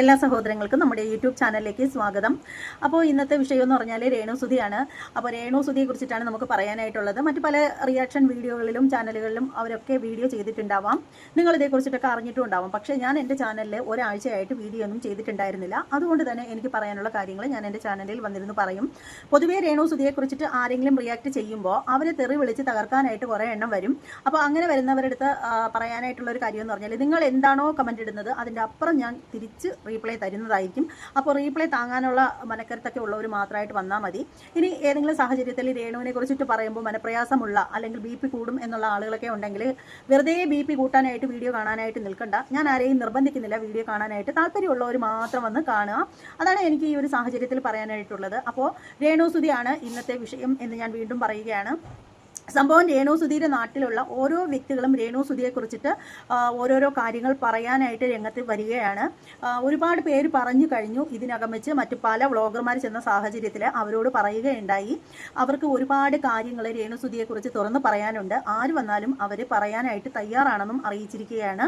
എല്ലാ സഹോദരങ്ങൾക്കും നമ്മുടെ യൂട്യൂബ് ചാനലിലേക്ക് സ്വാഗതം. അപ്പോൾ ഇന്നത്തെ വിഷയം എന്ന് പറഞ്ഞാൽ രേണുസുതിയാണ് അപ്പോൾ രേണുസുതിയെ കുറിച്ചിട്ടാണ് നമുക്ക് പറയാനായിട്ടുള്ളത്. മറ്റു പല റിയാക്ഷൻ വീഡിയോകളിലും ചാനലുകളിലും അവരൊക്കെ വീഡിയോ ചെയ്തിട്ടുണ്ടാവാം. നിങ്ങൾ ഇതേക്കുറിച്ചിട്ടൊക്കെ അറിഞ്ഞിട്ടും പക്ഷേ ഞാൻ എന്റെ ചാനലിൽ ഒരാഴ്ചയായിട്ട് വീഡിയോ ഒന്നും ചെയ്തിട്ടുണ്ടായിരുന്നില്ല. അതുകൊണ്ട് തന്നെ എനിക്ക് പറയാനുള്ള കാര്യങ്ങൾ ഞാൻ എന്റെ ചാനലിൽ വന്നിരുന്നു പറയും. പൊതുവേ രേണുസുതിയെ കുറിച്ചിട്ട് ആരെങ്കിലും റിയാക്ട് ചെയ്യുമ്പോൾ അവരെ തെറി വിളിച്ച് തകർക്കാനായിട്ട് കുറേ എണ്ണം വരും. അപ്പോൾ അങ്ങനെ വരുന്നവരുടെ അടുത്ത് ആ, പറയാനായിട്ടുള്ള ഒരു കാര്യം എന്ന് പറഞ്ഞാൽ നിങ്ങൾ എന്താണോ കമന്റ് ഇടുന്നത് അതിന്റെ അപ്പുറം ഞാൻ തിരിച്ച് റീപ്ലൈ തരുന്നതായിരിക്കും. അപ്പോൾ റീപ്ലൈ താങ്ങാനുള്ള മനക്കരുത്തൊക്കെ ഉള്ളവർ മാത്രമായിട്ട് വന്നാൽ മതി. ഇനി ഏതെങ്കിലും സാഹചര്യത്തിൽ രേണുവിനെ കുറിച്ചിട്ട് പറയുമ്പോൾ മനപ്രയാസമുള്ള അല്ലെങ്കിൽ ബി പി കൂടും എന്നുള്ള ആളുകളൊക്കെ ഉണ്ടെങ്കിൽ വെറുതെ ബി പി കൂട്ടാനായിട്ട് വീഡിയോ കാണാനായിട്ട് നിൽക്കണ്ട. ഞാൻ ആരെയും നിർബന്ധിക്കുന്നില്ല വീഡിയോ കാണാനായിട്ട്. താല്പര്യമുള്ളവർ മാത്രം വന്ന് കാണുക. അതാണ് എനിക്ക് ഈ ഒരു സാഹചര്യത്തിൽ പറയാനായിട്ടുള്ളത്. അപ്പോൾ രേണു രേണുസുതിയാണ് ഇന്നത്തെ വിഷയം എന്ന് ഞാൻ വീണ്ടും പറയുകയാണ്. സംഭവം രേണു സുധീരെ നാട്ടിലുള്ള ഓരോ വ്യക്തികളും രേണു സുധിയെ കുറിച്ചിട്ട് ഓരോരോ കാര്യങ്ങൾ പറയാനായിട്ട് രംഗത്ത് വരികയാണ്. ഒരുപാട് പേര് പറഞ്ഞു കഴിഞ്ഞു ഇതിനകം വെച്ച്. മറ്റു പല വ്ളോഗർമാർ ചെന്ന സാഹചര്യത്തിൽ അവരോട് പറയുകയുണ്ടായി. അവർക്ക് ഒരുപാട് കാര്യങ്ങൾ രേണു സുധിയെ കുറിച്ച് തുറന്ന് പറയാനുണ്ട്. ആര് വന്നാലും അവർ പറയാനായിട്ട് തയ്യാറാണെന്നും അറിയിച്ചിരിക്കുകയാണ്.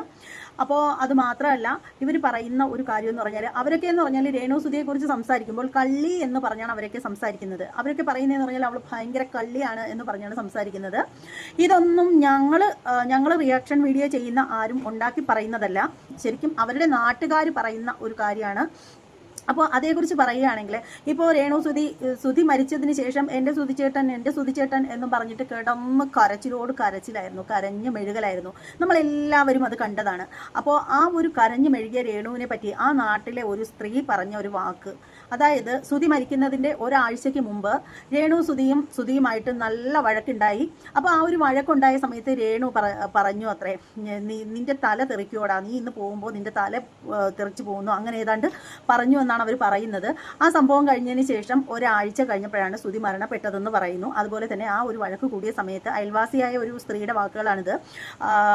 അപ്പോൾ അത് മാത്രമല്ല ഇവർ പറയുന്ന ഒരു കാര്യം എന്ന് പറഞ്ഞാൽ അവരൊക്കെ എന്ന് പറഞ്ഞാൽ രേണു സുധിയെക്കുറിച്ച് സംസാരിക്കുമ്പോൾ കള്ളി എന്ന് പറഞ്ഞാണ് അവരൊക്കെ സംസാരിക്കുന്നത്. അവരൊക്കെ പറയുന്നതെന്ന് പറഞ്ഞാൽ അവൾ ഭയങ്കര കള്ളിയാണ് എന്ന് പറഞ്ഞാണ് സംസാരിക്കുന്നത്. ഇതൊന്നും ഞങ്ങൾ ഞങ്ങൾ റിയാക്ഷൻ വീഡിയോ ചെയ്യുന്ന ആരും ഉണ്ടാക്കി പറയുന്നതല്ല. ശരിക്കും അവരുടെ നാട്ടുകാർ പറയുന്ന ഒരു കാര്യമാണ്. അപ്പോൾ അതേക്കുറിച്ച് പറയുകയാണെങ്കിൽ ഇപ്പോൾ രേണു സുധി സുധി മരിച്ചതിന് ശേഷം എന്റെ സുധിച്ചേട്ടൻ എന്റെ സുധിച്ചേട്ടൻ എന്നും പറഞ്ഞിട്ട് കിടന്ന് കരച്ചിലോട് കരച്ചിലായിരുന്നു കരഞ്ഞു മെഴുകലായിരുന്നു. നമ്മളെല്ലാവരും അത് കണ്ടതാണ്. അപ്പോൾ ആ ഒരു കരഞ്ഞു മെഴുകിയ രേണുവിനെ പറ്റി ആ നാട്ടിലെ ഒരു സ്ത്രീ പറഞ്ഞ ഒരു വാക്ക് അതായത് സുധി മരിക്കുന്നതിന്റെ ഒരാഴ്ചയ്ക്ക് മുമ്പ് രേണു സുധിയും സുധിയുമായിട്ട് നല്ല വഴക്കുണ്ടായി. അപ്പോൾ ആ ഒരു വഴക്കുണ്ടായ സമയത്ത് രേണു പറ- പറഞ്ഞു അത്രേ നീ നിന്റെ തല തെറിക്കോടാ നീ ഇന്ന് പോകുമ്പോൾ നിന്റെ തല തെറിച്ചു പോകുന്നു അങ്ങനെ ഏതാണ്ട് പറഞ്ഞു എന്നാണ് അവർ പറയുന്നത്. ആ സംഭവം കഴിഞ്ഞതിന് ശേഷം ഒരാഴ്ച കഴിഞ്ഞപ്പോഴാണ് സുധി മരണപ്പെട്ടതെന്ന് പറയുന്നു. അതുപോലെ തന്നെ ആ ഒരു വഴക്ക് കൂടിയ സമയത്ത് അയൽവാസിയായ ഒരു സ്ത്രീയുടെ വാക്കുകളാണിത്.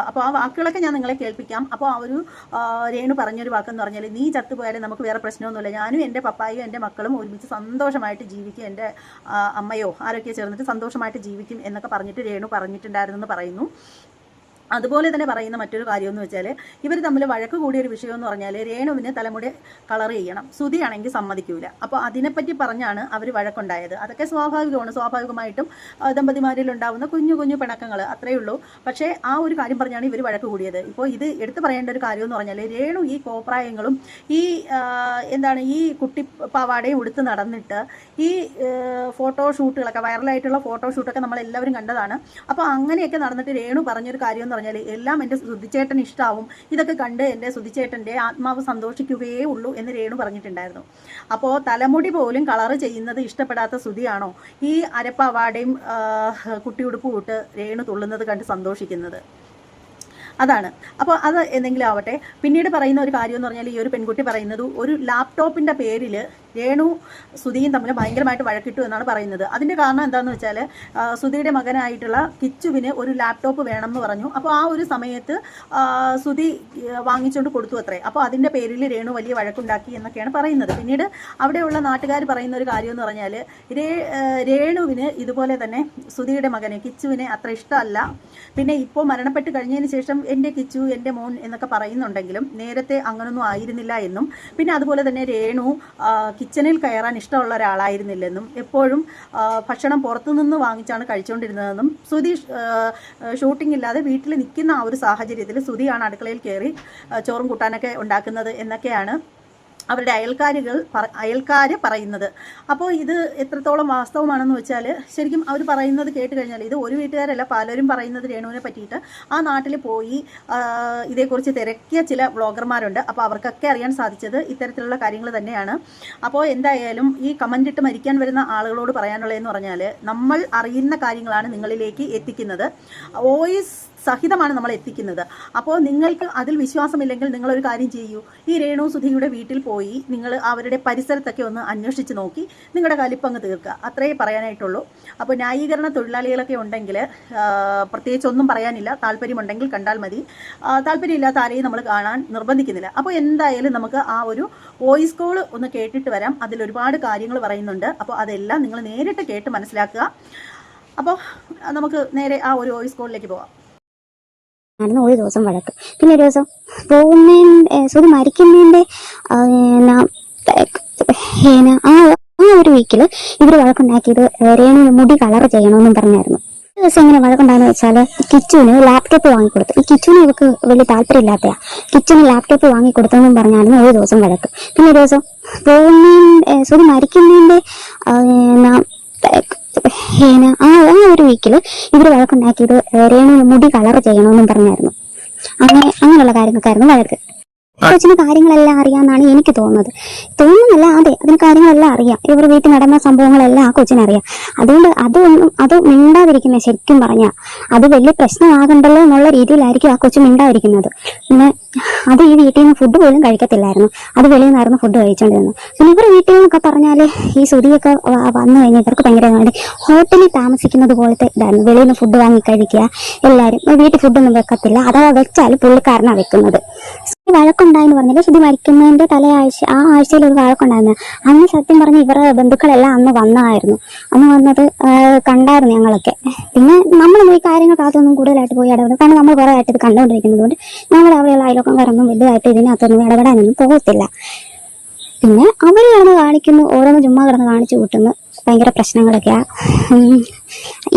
അപ്പോൾ ആ വാക്കുകളൊക്കെ ഞാൻ നിങ്ങളെ കേൾപ്പിക്കാം. അപ്പോൾ ആ ഒരു രേണു പറഞ്ഞൊരു വാക്കെന്ന് പറഞ്ഞാൽ നീ ചത്തുപോയാലും നമുക്ക് വേറെ പ്രശ്നമൊന്നുമില്ല. ഞാനും എന്റെ പപ്പായും എന്റെ മക്കളും ഒരുമിച്ച് സന്തോഷമായിട്ട് ജീവിക്കും. എന്റെ അമ്മയോ ആരൊക്കെ ചേർന്നിട്ട് സന്തോഷമായിട്ട് ജീവിക്കും എന്നൊക്കെ പറഞ്ഞിട്ട് രേണു പറഞ്ഞിട്ടുണ്ടായിരുന്നു എന്ന് പറയുന്നു. അതുപോലെ തന്നെ പറയുന്ന മറ്റൊരു കാര്യം എന്ന് വെച്ചാൽ ഇവർ തമ്മിൽ വഴക്ക് കൂടിയ ഒരു വിഷയം എന്ന് പറഞ്ഞാൽ രേണുവിന് തലമുടി കളർ ചെയ്യണം. സുതിയാണെങ്കിൽ സമ്മതിക്കൂല. അപ്പോൾ അതിനെപ്പറ്റി പറഞ്ഞാണ് അവർ വഴക്കുണ്ടായത്. അതൊക്കെ സ്വാഭാവികമാണ്. സ്വാഭാവികമായിട്ടും ദമ്പതിമാരിൽ ഉണ്ടാവുന്ന കുഞ്ഞു കുഞ്ഞു പിണക്കങ്ങൾ അത്രയേ ഉള്ളൂ. പക്ഷേ ആ ഒരു കാര്യം പറഞ്ഞാണ് ഇവർ വഴക്ക് കൂടിയത്. ഇപ്പോൾ ഇത് എടുത്തു പറയേണ്ട ഒരു കാര്യം എന്ന് പറഞ്ഞാൽ രേണു ഈ കോപ്രായങ്ങളും ഈ എന്താണ് ഈ കുട്ടി പാവാടയും ഉടുത്ത് നടന്നിട്ട് ഈ ഫോട്ടോഷൂട്ടുകളൊക്കെ വൈറലായിട്ടുള്ള ഫോട്ടോഷൂട്ടൊക്കെ നമ്മളെല്ലാവരും കണ്ടതാണ്. അപ്പോൾ അങ്ങനെയൊക്കെ നടന്നിട്ട് രേണു പറഞ്ഞൊരു കാര്യം പറഞ്ഞാൽ എല്ലാം എന്റെ സുധിച്ചേട്ടൻ ഇഷ്ടമാവും ഇതൊക്കെ കണ്ട് എന്റെ സുധിച്ചേട്ടന്റെ ആത്മാവ് സന്തോഷിക്കുകയേ ഉള്ളൂ എന്ന് രേണു പറഞ്ഞിട്ടുണ്ടായിരുന്നു. അപ്പോൾ തലമുടി പോലും കളർ ചെയ്യുന്നത് ഇഷ്ടപ്പെടാത്ത സുധിയാണോ? ഈ അരപ്പവാടയും കുട്ടിയുടുപ്പും ഇട്ട് രേണു തുള്ളുന്നത് കണ്ട് സന്തോഷിക്കുന്നത്. അതാണ്. അപ്പോൾ അത് എന്തെങ്കിലും ആവട്ടെ. പിന്നീട് പറയുന്ന ഒരു കാര്യം എന്ന് പറഞ്ഞാൽ ഈ ഒരു പെൺകുട്ടി പറയുന്നത് ഒരു ലാപ്ടോപ്പിന്റെ പേരിൽ രേണു സുധിയും തമ്മിൽ ഭയങ്കരമായിട്ട് വഴക്കിട്ടു എന്നാണ് പറയുന്നത്. അതിന്റെ കാരണം എന്താണെന്ന് വെച്ചാൽ സുധിയുടെ മകനായിട്ടുള്ള കിച്ചുവിന് ഒരു ലാപ്ടോപ്പ് വേണം എന്ന് പറഞ്ഞു. അപ്പോൾ ആ ഒരു സമയത്ത് സുധി വാങ്ങിച്ചുകൊണ്ട് കൊടുത്തു അത്രേ. അപ്പോൾ അതിന്റെ പേരിൽ രേണു വലിയ വഴക്കുണ്ടാക്കി എന്നൊക്കെയാണ് പറയുന്നത്. പിന്നീട് അവിടെയുള്ള നാട്ടുകാർ പറയുന്ന ഒരു കാര്യം എന്ന് പറഞ്ഞാൽ രേണുവിന് ഇതുപോലെ തന്നെ സുധിയുടെ മകനെ കിച്ചുവിനെ അത്ര ഇഷ്ടമല്ല. പിന്നെ ഇപ്പോൾ മരണപ്പെട്ട് കഴിഞ്ഞതിന് ശേഷം എന്റെ കിച്ചു എന്റെ മോൻ എന്നൊക്കെ പറയുന്നുണ്ടെങ്കിലും നേരത്തെ അങ്ങനൊന്നും ആയിരുന്നില്ല എന്നും. പിന്നെ അതുപോലെ തന്നെ രേണു ആ, കിച്ചണിൽ കയറാൻ ഇഷ്ടമുള്ള ഒരാളായിരുന്നില്ലെന്നും എപ്പോഴും ഭക്ഷണം പുറത്തുനിന്ന് വാങ്ങിച്ചാണ് കഴിച്ചുകൊണ്ടിരുന്നതെന്നും സുധി ഷൂട്ടിംഗ് ഇല്ലാതെ വീട്ടിൽ നിൽക്കുന്ന ആ ഒരു സാഹചര്യത്തിൽ സുധിയാണ് അടുക്കളയിൽ കയറി ചോറും കൂട്ടാനൊക്കെ ഉണ്ടാക്കുന്നത് എന്നൊക്കെയാണ് അവരുടെ അയൽക്കാരികൾ അയൽക്കാര് പറയുന്നത്. അപ്പോൾ ഇത് എത്രത്തോളം വാസ്തവമാണെന്ന് വെച്ചാൽ ശരിക്കും അവർ പറയുന്നത് കേട്ട് കഴിഞ്ഞാൽ ഇത് ഒരു വീട്ടുകാരല്ല പലരും പറയുന്നത് രേണുവിനെ പറ്റിയിട്ട് ആ നാട്ടിൽ പോയി ഇതേക്കുറിച്ച് തിരക്കിയ ചില വ്ളോഗർമാരുണ്ട് അപ്പോൾ അവർക്കൊക്കെ അറിയാൻ സാധിച്ചത് ഇത്തരത്തിലുള്ള കാര്യങ്ങൾ തന്നെയാണ്. അപ്പോൾ എന്തായാലും ഈ കമന്റ് ഇട്ട് മരിക്കാൻ വരുന്ന ആളുകളോട് പറയാനുള്ളതെന്ന് പറഞ്ഞാൽ നമ്മൾ അറിയുന്ന കാര്യങ്ങളാണ് നിങ്ങളിലേക്ക് എത്തിക്കുന്നത്. വോയിസ് സഹിതമാണ് നമ്മൾ എത്തിക്കുന്നത്. അപ്പോൾ നിങ്ങൾക്ക് അതിൽ വിശ്വാസമില്ലെങ്കിൽ നിങ്ങളൊരു കാര്യം ചെയ്യൂ. ഈ രേണു സുധിയുടെ വീട്ടിൽ പോയി നിങ്ങൾ അവരുടെ പരിസരത്തൊക്കെ ഒന്ന് അന്വേഷിച്ച് നോക്കി. നിങ്ങളുടെ കലിപ്പങ്ങ് തീർക്കുക. അത്രയേ പറയാനായിട്ടുള്ളൂ. അപ്പോൾ ന്യായീകരണ തൊഴിലാളികളൊക്കെ ഉണ്ടെങ്കിൽ പ്രത്യേകിച്ച് ഒന്നും പറയാനില്ല. താല്പര്യമുണ്ടെങ്കിൽ കണ്ടാൽ മതി. താല്പര്യമില്ലാത്ത ആരെയും നമ്മൾ കാണാൻ നിർബന്ധിക്കുന്നില്ല. അപ്പോൾ എന്തായാലും നമുക്ക് ആ ഒരു വോയിസ് കോൾ ഒന്ന് കേട്ടിട്ട് വരാം. അതിൽ ഒരുപാട് കാര്യങ്ങൾ പറയുന്നുണ്ട്. അപ്പോൾ അതെല്ലാം നിങ്ങൾ നേരിട്ട് കേട്ട് മനസ്സിലാക്കുക. അപ്പോൾ നമുക്ക് നേരെ ആ ഒരു വോയിസ് കോളിലേക്ക് പോവാം. ആയിരുന്നു ഒരു ദിവസം വഴക്ക്. പിന്നെ ഒരു ദിവസം പോകുന്നതിന്റെ സോറി മരിക്കുന്നതിന്റെ എന്നാ, ആ ആ ഒരു വീക്കിൽ ഇവർ വഴക്കുണ്ടാക്കിയത് രേണു മുടി കളർ ചെയ്യണമെന്നും പറഞ്ഞായിരുന്നു. ഒരു ദിവസം എങ്ങനെ വഴക്കുണ്ടായെന്ന് വെച്ചാൽ കിച്ചുവിന് ലാപ്ടോപ്പ് വാങ്ങിക്കൊടുത്തു. ഈ കിച്ചുവിന് ഇവർക്ക് വലിയ താല്പര്യമില്ലാത്തയാ. കിച്ചുവിന് ലാപ്ടോപ്പ് വാങ്ങിക്കൊടുത്തെന്നും പറഞ്ഞായിരുന്നു ഒരു ദിവസം വഴക്ക്. പിന്നെ ഒരു ദിവസം പോകുന്നതിന്റെ സോറി മരിക്കുന്നതിന്റെ എന്നാ, ഏന, ആ ആ ഒരു വീക്കിൽ ഇവർ വഴക്കുണ്ടാക്കിയത് രേണു മുടി കളർ ചെയ്യണമെന്നും പറഞ്ഞായിരുന്നു. അങ്ങനെ അങ്ങനെയുള്ള കാര്യങ്ങൾക്കായിരുന്നു വഴക്ക്. കൊച്ചിന് കാര്യങ്ങളെല്ലാം അറിയാമെന്നാണ് എനിക്ക് തോന്നുന്നത്. തോന്നുന്നില്ല അതെ അതിന് കാര്യങ്ങളെല്ലാം അറിയാം. ഇവർ വീട്ടിൽ നടന്ന സംഭവങ്ങളെല്ലാം ആ കൊച്ചിനറിയാം അതുകൊണ്ട് അതൊന്നും അത് മിണ്ടാതിരിക്കുന്നത് ശരിക്കും പറഞ്ഞാൽ അത് വലിയ പ്രശ്നമാകണ്ടല്ലോ എന്നുള്ള രീതിയിലായിരിക്കും ആ കൊച്ചു മിണ്ടാതിരിക്കുന്നത്. പിന്നെ അത് ഈ വീട്ടിൽ നിന്ന് ഫുഡ് പോലും കഴിക്കത്തില്ലായിരുന്നു. അത് വെളിയിൽ നിന്നായിരുന്നു ഫുഡ് കഴിച്ചുകൊണ്ടിരുന്നത് പിന്നെ ഇവർ വീട്ടിൽ നിന്നൊക്കെ പറഞ്ഞാൽ ഈ സുതിയൊക്കെ വന്നു കഴിഞ്ഞാൽ ഇവർക്ക് ഭയങ്കര. ഹോട്ടലിൽ താമസിക്കുന്നത് പോലത്തെ ഇതായിരുന്നു. വെളിയിൽ നിന്ന് ഫുഡ് വാങ്ങി കഴിക്കുക. എല്ലാവരും വീട്ടിൽ ഫുഡൊന്നും വെക്കത്തില്ല. അഥവാ വെച്ചാൽ പുള്ളിക്കാരനാണ് വെക്കുന്നത്. വഴക്കുണ്ടായെന്ന് പറഞ്ഞില്ല? ശുദ്ധി മരിക്കുന്നതിന്റെ തലയാഴ്ച ആ ആഴ്ചയിൽ ഒരു വഴക്കുണ്ടായിരുന്നു. അന്ന് സത്യം പറഞ്ഞ ഇവരുടെ ബന്ധുക്കളെല്ലാം അന്ന് വന്നായിരുന്നു. അന്ന് വന്നത് കണ്ടായിരുന്നു ഞങ്ങളൊക്കെ. പിന്നെ നമ്മൾ ഈ കാര്യങ്ങൾ കാത്തൊന്നും കൂടുതലായിട്ട് പോയി ഇടപെടും കാരണം നമ്മൾ കുറേ ആയിട്ട് ഇത് കണ്ടുകൊണ്ടിരിക്കുന്നത് കൊണ്ട് ഞങ്ങൾ അവിടെയുള്ള അയൽവക്കംകാരൊന്നും വലുതായിട്ട് ഇതിനകത്തൊന്നും ഇടപെടാനൊന്നും പോകത്തില്ല. പിന്നെ അവർ കിടന്ന് കാണിക്കുന്നു ഓരോന്ന് ചുമ്മാ കിടന്ന് കാണിച്ചു കൂട്ടുന്നു. ഭയങ്കര പ്രശ്നങ്ങളൊക്കെയാ.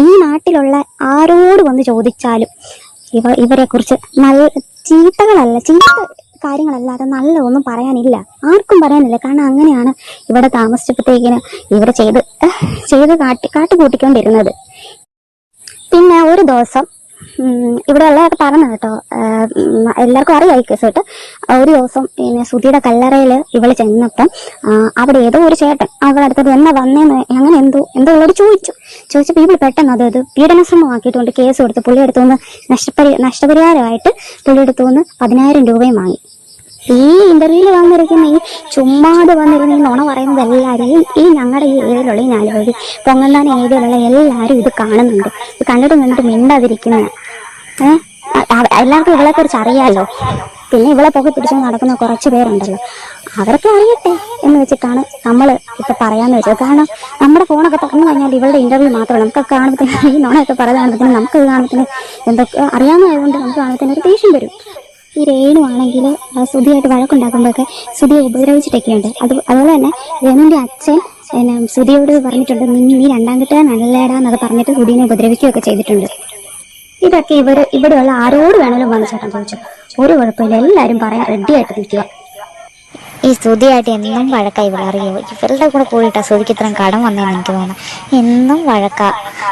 ഈ നാട്ടിലുള്ള ആരോട് വന്ന് ചോദിച്ചാലും ഇവ ഇവരെ കുറിച്ച് നല്ല ചീത്തകളല്ല ചീത്ത കാര്യങ്ങളല്ലാതെ നല്ല ഒന്നും പറയാനില്ല. ആർക്കും പറയാനില്ല കാരണം അങ്ങനെയാണ് ഇവിടെ താമസിച്ചപ്പോഴത്തേക്കിന് ഇവർ ചെയ്ത് ചെയ്ത് കാട്ടി കാട്ടിക്കൂട്ടിക്കൊണ്ടിരുന്നത്. പിന്നെ ഒരു ദിവസം ഇവിടെ ഉള്ളതൊക്കെ പറഞ്ഞു കേട്ടോ എല്ലാവർക്കും അറിയാം ഈ കേസ് കേട്ട്. ഒരു ദിവസം പിന്നെ സുധിയുടെ കല്ലറയിൽ ഇവൾ ചെന്നപ്പം അവിടെ ഏതോ ഒരു ചേട്ടൻ അവളടുത്തത് അടുത്തത് എന്നാ വന്നേന്ന് അങ്ങനെ എന്തോ എന്തോ ഉള്ളോട് ചോദിച്ചു. ചോദിച്ചപ്പോൾ ഇവൾ പെട്ടെന്ന് അത് ഇത് പീഡനശ്രമമാക്കിയിട്ടുകൊണ്ട് കേസ് കൊടുത്ത് പുള്ളി അടുത്തുനിന്ന് നഷ്ടപരി നഷ്ടപരിഹാരമായിട്ട് പുള്ളി അടുത്തുനിന്ന് പതിനായിരം രൂപയും വാങ്ങി. ഈ ഇന്റർവ്യൂവിൽ വന്നിരിക്കുന്ന ഈ ചുമ്മാതെ വന്നിരുന്ന ഈ നുണ പറയുന്നത് എല്ലാവരും ഈ- ഞങ്ങളുടെ ഈ ഏരിയയിലുള്ള ഈ നാലുവഴി പൊങ്ങന്താന ഏരിയയിലുള്ള എല്ലാവരും ഇത് കാണുന്നുണ്ട്. ഇത് കണ്ടിട്ട് കണ്ടിട്ട് മിണ്ടാതിരിക്കുന്ന. ഏഹ് എല്ലാവർക്കും ഇവളെ കുറിച്ച് അറിയാലോ? പിന്നെ ഇവളെ പൊക്കെ പിടിച്ചു നടക്കുന്ന കുറച്ച് പേരുണ്ടല്ലോ. അവരൊക്കെ അറിയട്ടെ എന്ന് വെച്ചിട്ടാണ് നമ്മൾ ഇപ്പൊ പറയാന്ന് വെച്ചത്. കാരണം നമ്മുടെ ഫോണൊക്കെ തുറന്നു കഴിഞ്ഞാൽ ഇവളുടെ ഇന്റർവ്യൂ മാത്രമല്ല നമുക്ക് കാണുമ്പോഴത്തേന് ഈ നോണൊക്കെ പറയുന്നത് കാണുമ്പോഴത്തേന് നമുക്ക് ഇത് കാണുമ്പോഴത്തേന് എന്തൊക്കെ അറിയാവുന്നതായതുകൊണ്ട് നമുക്ക് കാണുമ്പോഴത്തേന് ഒരു ദേഷ്യം വരും. ഈ രേണു ആണെങ്കിൽ സുധിയായിട്ട് വഴക്കുണ്ടാക്കുമ്പോഴൊക്കെ സുധിയെ ഉപദ്രവിച്ചിട്ടൊക്കെയുണ്ട്. അത് അതുപോലെ തന്നെ രേണുവിന്റെ അച്ഛൻ പിന്നെ സുധിയോട് പറഞ്ഞിട്ടുണ്ട് നീ നീ രണ്ടാം കിട്ടുക നല്ലടാ എന്നൊക്കെ പറഞ്ഞിട്ട് സുധീനെ ഉപദ്രവിക്കുകയൊക്കെ ചെയ്തിട്ടുണ്ട്. ഇതൊക്കെ ഇവർ ഇവിടെയുള്ള ആരോട് വേണമെങ്കിലും വന്നു ചേട്ടൻ ചോദിച്ചു ഒരു കുഴപ്പമില്ല. എല്ലാവരും പറയാൻ റെഡിയായിട്ട് നിൽക്കുക. ഈ സ്തുതിയായിട്ട് എന്നും വഴക്കാ ഇവൾ അറിയോ ഇവളുടെ കൂടെ കൂടിയിട്ടാ സ്തുതിക്ക് ഇത്രയും കടം വന്നതെന്ന് എനിക്ക് തോന്നുന്നു. എന്നും വഴക്കാ.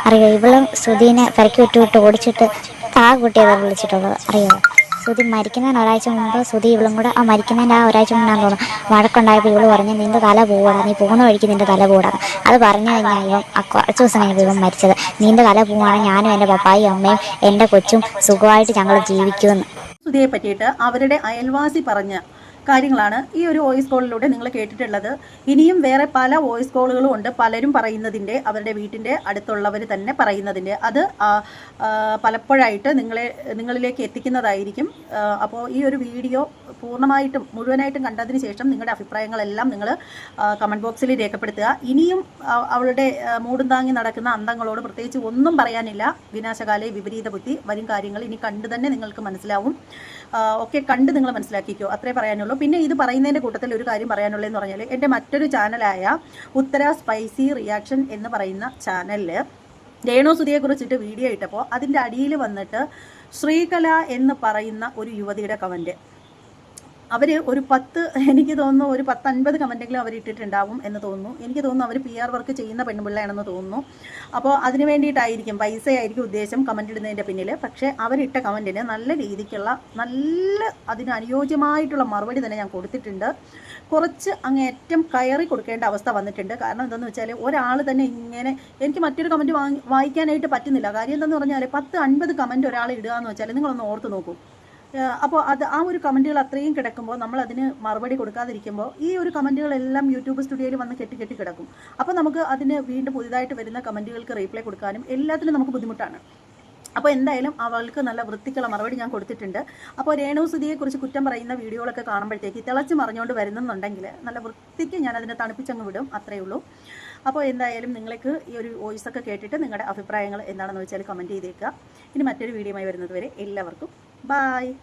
അറിയോ ഇവളും സ്തുതിനെ പെരക്കി വിട്ട് വിട്ട് ഓടിച്ചിട്ട് താ കുട്ടിയതാണ് വിളിച്ചിട്ടുള്ളത് അറിയോ സ്തുതി മരിക്കുന്നതിന് ഒരാഴ്ച മുമ്പ് സ്തുതി ഇവളും കൂടെ ആ മരിക്കുന്നതിന്റെ ആ ഒരാഴ്ച മുന്നാന്ന് തോന്നുന്നു വഴക്കുണ്ടായപ്പോൾ ഇവൾ പറഞ്ഞു നിന്റെ തല പോവാണ് നീ പോകുന്ന വഴിക്ക് നിന്റെ തല പോടാണ് അത് പറഞ്ഞു കഴിഞ്ഞാൽ ആ കുറച്ച് ദിവസം കഴിഞ്ഞപ്പോൾ ഇവൻ മരിച്ചത്. നിന്റെ തല പോവാണ് ഞാനും എന്റെ പപ്പായും അമ്മയും എന്റെ കൊച്ചും സുഖമായിട്ട് ഞങ്ങൾ ജീവിക്കുമെന്ന്. സുധിയെ പറ്റിയിട്ട് അവരുടെ അയൽവാസി പറഞ്ഞ കാര്യങ്ങളാണ് ഈ ഒരു വോയിസ് കോളിലൂടെ നിങ്ങൾ കേട്ടിട്ടുള്ളത്. ഇനിയും വേറെ പല വോയിസ് കോളുകളും ഉണ്ട്. പലരും പറയുന്നതിന്റെ അവരുടെ വീട്ടിന്റെ അടുത്തുള്ളവർ തന്നെ പറയുന്നതിന്റെ. അത് പലപ്പോഴായിട്ട് നിങ്ങളെ നിങ്ങളിലേക്ക് എത്തിക്കുന്നതായിരിക്കും. അപ്പോൾ ഈ ഒരു വീഡിയോ പൂർണമായിട്ടും മുഴുവനായിട്ടും കണ്ടതിന് ശേഷം നിങ്ങളുടെ അഭിപ്രായങ്ങളെല്ലാം നിങ്ങൾ കമന്റ് ബോക്സിൽ രേഖപ്പെടുത്തുക. ഇനിയും അവളുടെ മൂടും താങ്ങി നടക്കുന്ന അന്തങ്ങളോട് പ്രത്യേകിച്ച് ഒന്നും പറയാനില്ല. വിനാശകാലെ വിപരീത ബുദ്ധി വരും കാര്യങ്ങൾ ഇനി കണ്ടു തന്നെ നിങ്ങൾക്ക് മനസ്സിലാവും. ഒക്കെ കണ്ട് നിങ്ങൾ മനസ്സിലാക്കിക്കോ. അത്രേ പറയാനുള്ളൂ. പിന്നെ ഇത് പറയുന്നതിന്റെ കൂട്ടത്തിൽ ഒരു കാര്യം പറയാനുള്ളതെന്ന് പറഞ്ഞാൽ എന്റെ മറ്റൊരു ചാനലായ ഉത്തര സ്പൈസി റിയാക്ഷൻ എന്ന് പറയുന്ന ചാനലിൽ രേണു സുധിയെക്കുറിച്ചിട്ട് വീഡിയോ ഇട്ടപ്പോൾ അതിന്റെ അടിയിൽ വന്നിട്ട് ശ്രീകല എന്ന് പറയുന്ന ഒരു യുവതിയുടെ കമന്റ് അവർ ഒരു പത്ത് എനിക്ക് തോന്നുന്നു ഒരു പത്തൻപത് കമന്റെങ്കിലും അവർ ഇട്ടിട്ടുണ്ടാവും എന്ന് തോന്നുന്നു. എനിക്ക് തോന്നുന്നു അവർ പി ആർ വർക്ക് ചെയ്യുന്ന പെൺപിള്ളയാണെന്ന് തോന്നുന്നു. അപ്പോൾ അതിന് വേണ്ടിയിട്ടായിരിക്കും പൈസയായിരിക്കും ഉദ്ദേശം കമന്റ് ഇടുന്നതിന്റെ പിന്നിൽ പക്ഷേ അവരിട്ട കമന്റിന് നല്ല രീതിക്കുള്ള നല്ല അതിന് അനുയോജ്യമായിട്ടുള്ള മറുപടി തന്നെ ഞാൻ കൊടുത്തിട്ടുണ്ട്. കുറച്ച് അങ്ങേറ്റം കയറി കൊടുക്കേണ്ട അവസ്ഥ വന്നിട്ടുണ്ട്. കാരണം എന്താണെന്ന് വെച്ചാൽ ഒരാൾ തന്നെ ഇങ്ങനെ എനിക്ക് മറ്റൊരു കമന്റ് വാങ്ങി വായിക്കാനായിട്ട് പറ്റുന്നില്ല. കാര്യം എന്താണെന്ന് പറഞ്ഞാൽ പത്ത് അൻപത് കമന്റ് ഒരാൾ ഇടുക എന്ന് വെച്ചാൽ നിങ്ങളൊന്ന് ഓർത്ത് നോക്കൂ. അപ്പോൾ അത് ആ ഒരു കമന്റുകൾ അത്രയും കിടക്കുമ്പോൾ നമ്മൾ അതിന് മറുപടി കൊടുക്കാതിരിക്കുമ്പോൾ ഈ ഒരു കമന്റുകളെല്ലാം യൂട്യൂബ് സ്റ്റുഡിയോയിൽ വന്ന് കെട്ടി കെട്ടി കിടക്കും. അപ്പോൾ നമുക്ക് അതിന് വീണ്ടും പുതിയതായിട്ട് വരുന്ന കമന്റുകൾക്ക് റീപ്ലൈ കൊടുക്കാനും എല്ലാത്തിനും നമുക്ക് ബുദ്ധിമുട്ടാണ്. അപ്പോൾ എന്തായാലും അവൾക്ക് നല്ല വൃത്തിക്കുള്ള മറുപടി ഞാൻ കൊടുത്തിട്ടുണ്ട്. അപ്പോൾ രേണുസുതിയെക്കുറിച്ച് കുറ്റം പറയുന്ന വീഡിയോകളൊക്കെ കാണുമ്പോഴത്തേക്ക് തിളച്ച് മറിഞ്ഞുകൊണ്ട് വരുന്നുണ്ടെങ്കിൽ നല്ല വൃത്തിക്ക് ഞാൻ അതിനെ തണുപ്പിച്ചങ്ങ് വിടും അത്രയേ ഉള്ളൂ. അപ്പോൾ എന്തായാലും നിങ്ങൾക്ക് ഈ ഒരു വോയിസ് ഒക്കെ കേട്ടിട്ട് നിങ്ങളുടെ അഭിപ്രായങ്ങൾ എന്താണെന്ന് വെച്ചാൽ കമന്റ് ചെയ്തേക്കുക. ഇനി മറ്റൊരു വീഡിയോയുമായി വരുന്നത് വരെ എല്ലാവർക്കും Bye!